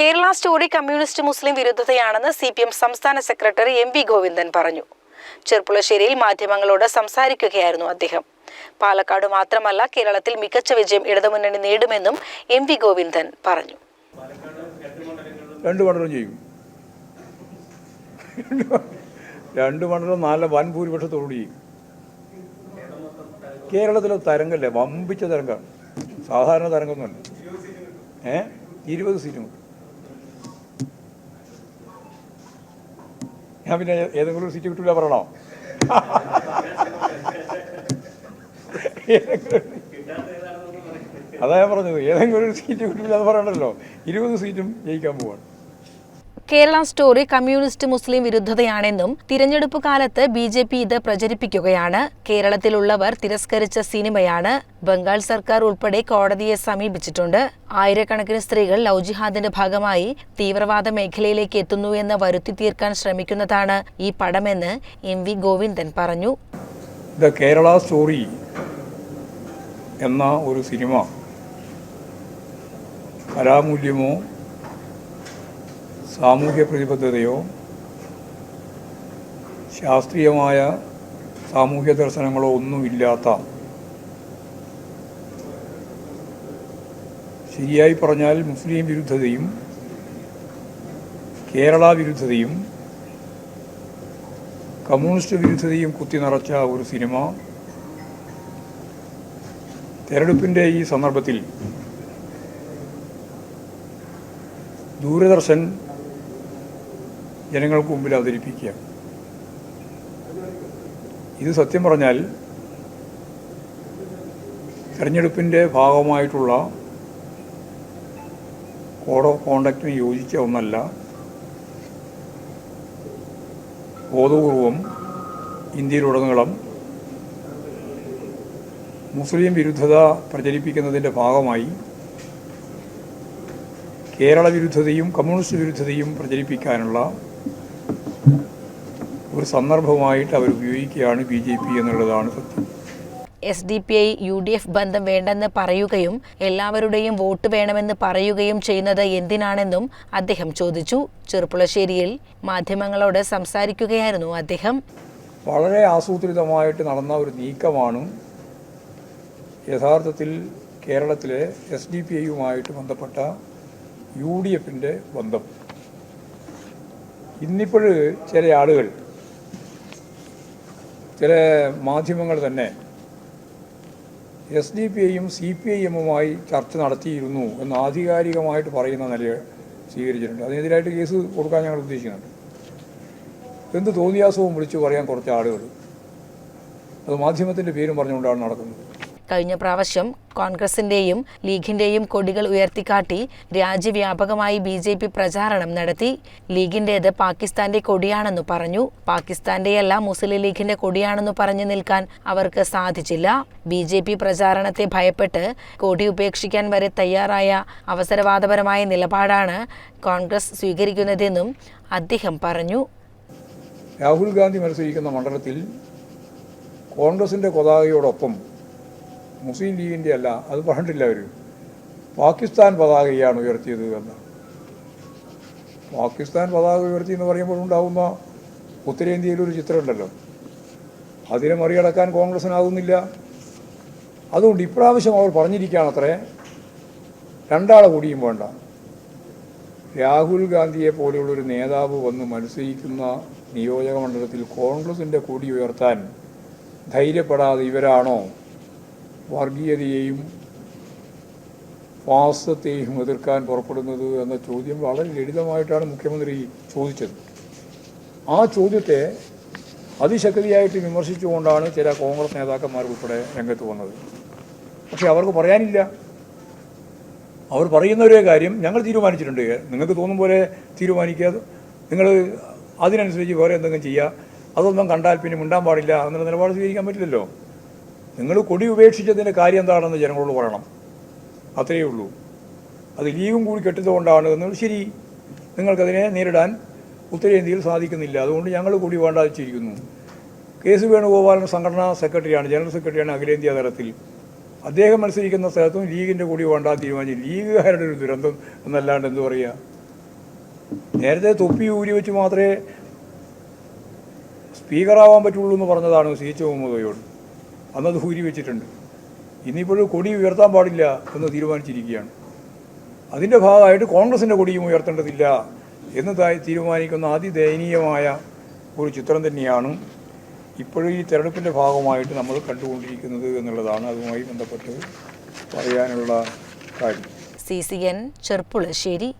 Kerala story communist മുസ്ലിം വിരുദ്ധതയാണെന്ന് C P M സംസ്ഥാന സെക്രട്ടറി എം വി ഗോവിന്ദൻ പറഞ്ഞു. ചെർപ്പുളശ്ശേരിയിൽ മാധ്യമങ്ങളോട് സംസാരിക്കുകയായിരുന്നു അദ്ദേഹം. പാലക്കാട് മാത്രമല്ല കേരളത്തിൽ മികച്ച വിജയം ഇടതുമുന്നണി നേടുമെന്നും എം വി ഗോവിന്ദൻ പറഞ്ഞു. രണ്ട് മണ്ഡലം ചെയ്യും രണ്ട് മണ്ഡലം നല്ല വൻ ഭൂരിപക്ഷത്തോട് ചെയ്യും കേരളത്തിലെ തരംഗല്ലേ? വമ്പിച്ച തരംഗമാണ്. സാധാരണ തരംഗമൊന്നുമല്ല. ഏ? ഇരുപത് സീറ്റും ഞാൻ പിന്നെ ഏതെങ്കിലും ഒരു സീറ്റ് കിട്ടില്ല പറയണോ? അതാ ഞാൻ പറഞ്ഞത്. ഏതെങ്കിലും ഒരു സീറ്റ് കിട്ടില്ല എന്ന് പറയണല്ലോ. ഇരുപത് സീറ്റും ജയിക്കാൻ പോവാണ്. കേരള സ്റ്റോറി കമ്മ്യൂണിസ്റ്റ് മുസ്ലിം വിരുദ്ധതയാണെന്നും തിരഞ്ഞെടുപ്പ് കാലത്ത് ബി ജെ പി ഇത് പ്രചരിപ്പിക്കുകയാണ്. കേരളത്തിലുള്ളവർ തിരസ്കരിച്ച സിനിമയാണ് ബംഗാൾ സർക്കാർ ഉൾപ്പെടെ കോടതിയെ സമീപിച്ചിട്ടുണ്ട്. ആയിരക്കണക്കിന് സ്ത്രീകൾ ലവ് ജിഹാദിന്റെ ഭാഗമായി തീവ്രവാദ മേഖലയിലേക്ക് എത്തുന്നു എന്ന് വരുത്തി തീർക്കാൻ ശ്രമിക്കുന്നതാണ് ഈ പടമെന്ന് എം വി ഗോവിന്ദൻ പറഞ്ഞു. ദ കേരള സ്റ്റോറി എന്ന ഒരു സിനിമ കലാമൂല്യമോ സാമൂഹ്യ പ്രതിബദ്ധതയോ ശാസ്ത്രീയമായ സാമൂഹ്യ ദർശനങ്ങളോ ഒന്നുമില്ലാത്ത ശരിയായി പറഞ്ഞാൽ മുസ്ലിം വിരുദ്ധതയും കേരള വിരുദ്ധതയും കമ്മ്യൂണിസ്റ്റ് വിരുദ്ധതയും കുത്തി നിറച്ച ഒരു സിനിമ തെരഞ്ഞെടുപ്പിന്റെ ഈ സന്ദർഭത്തിൽ ദൂരദർശൻ ജനങ്ങൾക്ക് മുമ്പിൽ അവതരിപ്പിക്കുക. ഇത് സത്യം പറഞ്ഞാൽ തെരഞ്ഞെടുപ്പിന്റെ ഭാഗമായിട്ടുള്ള കോഡ് ഓഫ് കോണ്ടക്റ്റിന് യോജിച്ച ഒന്നല്ല ബോധപൂർവം ഇന്ത്യയിലുടനീളം മുസ്ലിം വിരുദ്ധത പ്രചരിപ്പിക്കുന്നതിന്റെ ഭാഗമായി കേരള വിരുദ്ധതയും കമ്മ്യൂണിസ്റ്റ് വിരുദ്ധതയും പ്രചരിപ്പിക്കാനുള്ള ഒരു സന്ദർഭമായിട്ട് അവർ ഉപയോഗിക്കുകയാണ് ബി ജെ പി എന്നുള്ളതാണ് സത്യം. S D P I U D F ബന്ധം വേണ്ടെന്ന് പറയുകയും എല്ലാവരുടെയും വോട്ട് വേണമെന്ന് പറയുകയും ചെയ്യുന്നത് എന്തിനാണെന്നും അദ്ദേഹം ചോദിച്ചു. ചെറുപ്പുളശ്ശേരിയിൽ മാധ്യമങ്ങളോട് സംസാരിക്കുകയായിരുന്നു അദ്ദേഹം. വളരെ ആസൂത്രിതമായിട്ട് നടന്ന ഒരു നീക്കമാണ് യഥാർത്ഥത്തിൽ കേരളത്തിലെ എസ് ഡി പി ഐയുമായിട്ട് ബന്ധപ്പെട്ട യു ഡി എഫിന്റെ ബന്ധം. ഇന്നിപ്പോൾ ചില ആളുകൾ ചില മാധ്യമങ്ങൾ തന്നെ എസ് ഡി പി ഐയും സി പി ഐ എമ്മുമായി ചർച്ച നടത്തിയിരുന്നു എന്ന് ആധികാരികമായിട്ട് പറയുന്ന നില സ്വീകരിച്ചിട്ടുണ്ട്. അതിനെതിരായിട്ട് കേസ് കൊടുക്കാൻ ഞങ്ങൾ ഉദ്ദേശിക്കുന്നുണ്ട്. എന്ത് തോന്നിയാസവും വിളിച്ചു പറയാൻ കുറച്ച് ആളുകൾ. അത് മാധ്യമത്തിന്റെ പേരും പറഞ്ഞുകൊണ്ടാണ് നടക്കുന്നത്. കഴിഞ്ഞ പ്രാവശ്യം കോൺഗ്രസിന്റെയും ലീഗിന്റെയും കൊടികൾ ഉയർത്തിക്കാട്ടി രാജ്യവ്യാപകമായി ബി ജെ പി പ്രചാരണം നടത്തി. ലീഗിന്റേത് പാകിസ്ഥാന്റെ കൊടിയാണെന്നു പറഞ്ഞു. പാകിസ്ഥാന്റെയല്ല മുസ്ലിം ലീഗിന്റെ കൊടിയാണെന്നു പറഞ്ഞു നിൽക്കാൻ അവർക്ക് സാധിച്ചില്ല. ബി ജെ പി പ്രചാരണത്തെ ഭയപ്പെട്ട് കൊടി ഉപേക്ഷിക്കാൻ വരെ തയ്യാറായ അവസരവാദപരമായ നിലപാടാണ് കോൺഗ്രസ് സ്വീകരിക്കുന്നതെന്നും അദ്ദേഹം പറഞ്ഞു. രാഹുൽ ഗാന്ധി മത്സരിക്കുന്ന മണ്ഡലത്തിൽ കോൺഗ്രസിന്റെ പതാകയോടൊപ്പം മുസ്ലിം ലീഗിന്റെ അല്ല അത് പറഞ്ഞിട്ടില്ല അവർ പാകിസ്ഥാൻ പതാകയാണ് ഉയർത്തിയത് എന്ന്. പാകിസ്ഥാൻ പതാക ഉയർത്തി എന്ന് പറയുമ്പോൾ ഉണ്ടാകുന്ന ഉത്തരേന്ത്യയിലൊരു ചിത്രമുണ്ടല്ലോ അതിനെ മറികടക്കാൻ കോൺഗ്രസിനാകുന്നില്ല അതുകൊണ്ട് ഇപ്രാവശ്യം അവർ പറഞ്ഞിരിക്കുകയാണ് അത്രേ രണ്ടാളെ കൂടിയും വേണ്ട. രാഹുൽ ഗാന്ധിയെ പോലെയുള്ളൊരു നേതാവ് വന്ന് മത്സരിക്കുന്ന നിയോജക മണ്ഡലത്തിൽ കോൺഗ്രസിന്റെ കൊടി ഉയർത്താൻ ധൈര്യപ്പെടാതെ ഇവരാണോ വർഗീയതയെയും ഫാസത്തെയും എതിർക്കാൻ പുറപ്പെടുന്നത് എന്ന ചോദ്യം വളരെ ലളിതമായിട്ടാണ് മുഖ്യമന്ത്രി ചോദിച്ചത്. ആ ചോദ്യത്തെ അതിശക്തിയായിട്ട് വിമർശിച്ചുകൊണ്ടാണ് ചില കോൺഗ്രസ് നേതാക്കന്മാർ ഉൾപ്പെടെ രംഗത്ത് വന്നത്. പക്ഷെ അവർക്ക് പറയാനില്ല. അവർ പറയുന്ന ഒരേ കാര്യം ഞങ്ങൾ തീരുമാനിച്ചിട്ടുണ്ട്. നിങ്ങൾക്ക് തോന്നും പോലെ തീരുമാനിക്കാതെ നിങ്ങൾ അതിനനുസരിച്ച് വേറെ എന്തെങ്കിലും ചെയ്യുക. അതൊന്നും കണ്ടാൽ പിന്നെ മിണ്ടാൻ പാടില്ല. എന്നുള്ള നിലപാട് സ്വീകരിക്കാൻ പറ്റില്ലല്ലോ. നിങ്ങൾ കൊടി ഉപേക്ഷിച്ചതിന്റെ കാര്യം എന്താണെന്ന് ജനങ്ങളോട് പറയണം. അത്രയേ ഉള്ളൂ. അത് ലീവും കൂടി കെട്ടുന്നതുകൊണ്ടാണ് എന്നത് ശരി. നിങ്ങൾക്കതിനെ നേരിടാൻ ഉത്തരേന്ത്യയിൽ സാധിക്കുന്നില്ല. അതുകൊണ്ട് ഞങ്ങൾ കൂടി വേണ്ട വെച്ചിരിക്കുന്നു കെ സി വേണുഗോപാലൻ സംഘടനാ സെക്രട്ടറിയാണ് ജനറൽ സെക്രട്ടറിയാണ് അഖിലേന്ത്യാ തലത്തിൽ. അദ്ദേഹം മത്സരിക്കുന്ന സ്ഥലത്തും ലീഗിന്റെ കൂടി വേണ്ട തീരുമാനിച്ചു ലീഗുകാരുടെ ഒരു ദുരന്തം എന്നല്ലാണ്ട് എന്തു പറയുക നേരത്തെ തൊപ്പി ഊരി വെച്ച് മാത്രമേ സ്പീക്കറാവാൻ പറ്റുള്ളൂ എന്ന് പറഞ്ഞതാണ് സി എച്ച് മുഹമ്മദോയോട് അന്നത് ഹൂരി വെച്ചിട്ടുണ്ട്. ഇന്നിപ്പോഴും കൊടി ഉയർത്താൻ പാടില്ല എന്ന് തീരുമാനിച്ചിരിക്കുകയാണ്. അതിന്റെ ഭാഗമായിട്ട് കോൺഗ്രസിന്റെ കൊടിയും ഉയർത്തേണ്ടതില്ല എന്ന് തീരുമാനിക്കുന്ന അതിദയനീയമായ ഒരു ചിത്രം തന്നെയാണ് ഇപ്പോഴും ഈ തെരഞ്ഞെടുപ്പിന്റെ ഭാഗമായിട്ട് നമ്മൾ കണ്ടുകൊണ്ടിരിക്കുന്നത് എന്നുള്ളതാണ് അതുമായി ബന്ധപ്പെട്ട് പറയാനുള്ള കാര്യം. C C N Cherpulassery